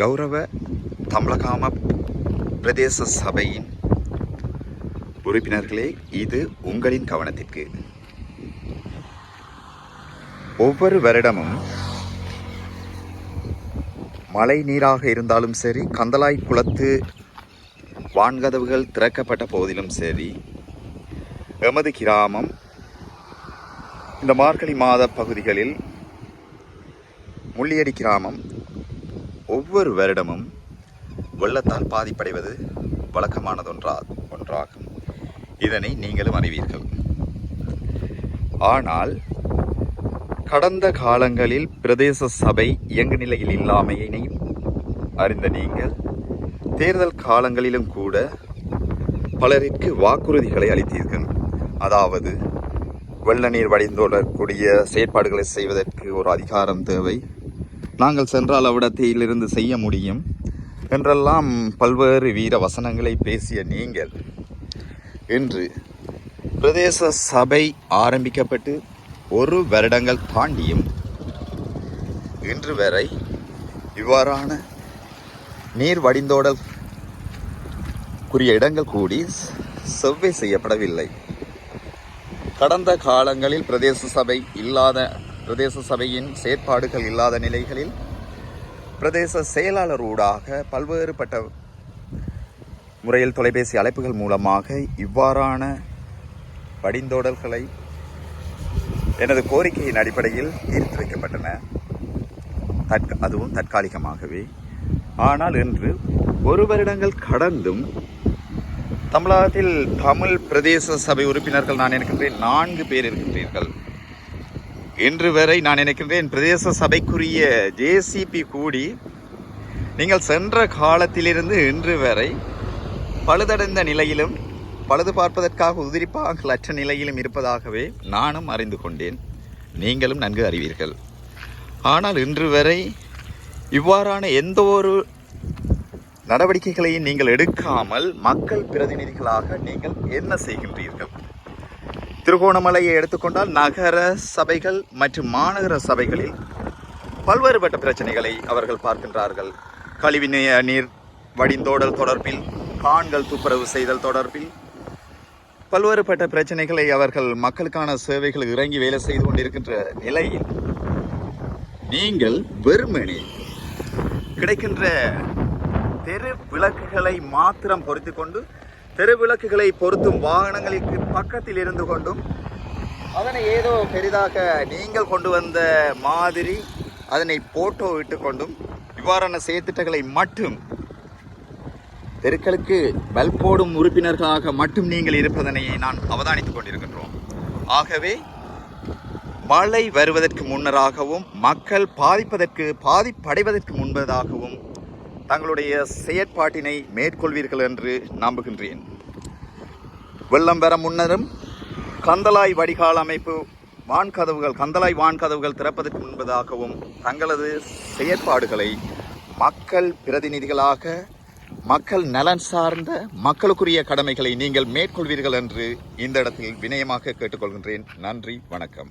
கௌரவ தமிழகாம பிரதேச சபையின் உறுப்பினர்களே இது உங்களின் கவனத்திற்கு. ஒவ்வொரு வருடமும் மழை நீராக இருந்தாலும் சரி கந்தலாய் குளத்து வான்கதவுகள் திறக்கப்பட்ட போதிலும் சரி எமது கிராமம் இந்த மார்கழி மாத பகுதிகளில் முள்ளியடி கிராமம் ஒவ்வொரு வருடமும் வெள்ளத்தால் பாதிப்படைவது வழக்கமானதொன்றா ஒன்றாகும். இதனை நீங்களும் அறிவீர்கள். ஆனால் கடந்த காலங்களில் பிரதேச சபை இயங்கு நிலையில் இல்லாமையினையும் அறிந்த நீங்கள் தேர்தல் காலங்களிலும் கூட பலரிற்கு வாக்குறுதிகளை அளித்தீர்கள். அதாவது வெள்ள நீர் வடிந்தோடக்கூடிய செயற்பாடுகளை செய்வதற்கு ஒரு அதிகாரம் தேவை. நாங்கள் சென்றால் அவ்விடத்திலிருந்து செய்ய முடியும். என்றெல்லாம் பல்வேறு வீர வசனங்களை பேசிய நீங்கள். இன்று பிரதேச சபை ஆரம்பிக்கப்பட்டு ஒரு வருடங்கள் தாண்டியும் இன்று வரை இவ்வாறான நீர் வடிந்தோடல் குறிய இடங்கள் கூடி செவ்வை செய்யப்படவில்லை. கடந்த காலங்களில் பிரதேச சபை இல்லாத பிரதேச சபையின் செயற்பாடுகள் இல்லாத நிலைகளில் பிரதேச செயலாளர் ஊடாக பல்வேறுபட்ட முறையில் தொலைபேசி அழைப்புகள் மூலமாக இவ்வாறான வடிந்தோடல்களை எனது கோரிக்கையின் அடிப்படையில் தீர்த்து வைக்கப்பட்டன. தற்க அதுவும் தற்காலிகமாகவே. ஆனால் இன்று ஒரு வருடங்கள் கடந்தும் தமிழகத்தில் தமிழ் பிரதேச சபை உறுப்பினர்கள் நான் இருக்கின்றேன் நான்கு பேர் இருக்கின்றீர்கள். இன்று வரை நான் நினைக்கின்றேன் பிரதேச சபைக்குரிய ஜேசிபி கூடி நீங்கள் சென்ற காலத்திலிருந்து இன்று வரை பழுதடைந்த நிலையிலும் பழுது பார்ப்பதற்காக உதிரிப்பாக அற்ற நிலையிலும் இருப்பதாகவே நானும் அறிந்து கொண்டேன். நீங்களும் நன்கு அறிவீர்கள். ஆனால் இன்று வரை இவ்வாறான எந்த ஒரு நடவடிக்கைகளையும் நீங்கள் எடுக்காமல் மக்கள் பிரதிநிதிகளாக நீங்கள் என்ன செய்கின்றீர்கள்? திருகோணமலையை எடுத்துக்கொண்டால் நகர சபைகள் மற்றும் மாநகர சபைகளில் பல்வேறுபட்ட பிரச்சனைகளை அவர்கள் பார்க்கின்றார்கள். கழிவு நீர் வடிந்தோடல் தொடர்பில் கான்கள் துப்புரவு செய்தல் தொடர்பில் பல்வேறுபட்ட பிரச்சனைகளை அவர்கள் மக்களுக்கான சேவைகள் இறங்கி வேலை செய்து கொண்டிருக்கின்ற நிலையில் நீங்கள் வெறுமனே கிடைக்கின்ற தெரு விளக்குகளை மாத்திரம் பொருத்தி கொண்டு தெருவிளக்குகளை பொருத்தும் வாகனங்களுக்கு பக்கத்தில் இருந்து கொண்டும் அதனை ஏதோ பெரிதாக நீங்கள் கொண்டு வந்த மாதிரி அதனை போட்டோ இட்டு கொண்டும் இவ்வாறான செயற்திட்டங்களை மட்டும் தெருக்களுக்கு பல்ப் போடும் உறுப்பினர்களாக மட்டும் நீங்கள் இருப்பதனை நான் அவதானித்துக் கொண்டிருக்கின்றோம். ஆகவே மழை வருவதற்கு முன்னராகவும் மக்கள் பாதிப்பதற்கு பாதிப்படைவதற்கு முன்பதாகவும் தங்களுடைய செயற்பாட்டினை மேற்கொள்வீர்கள் என்று நம்புகின்றேன். வெள்ளம் பெற முன்னரும் கந்தலாய் வடிகால் அமைப்பு வான்கதவுகள் கந்தலாய் வான்கதவுகள் திறப்பதற்கு முன்பதாகவும் தங்களது செயற்பாடுகளை மக்கள் பிரதிநிதிகளாக மக்கள் நலன் சார்ந்த மக்களுக்குரிய கடமைகளை நீங்கள் மேற்கொள்வீர்கள் என்று இந்த இடத்தில் வினயமாக கேட்டுக்கொள்கின்றேன். நன்றி வணக்கம்.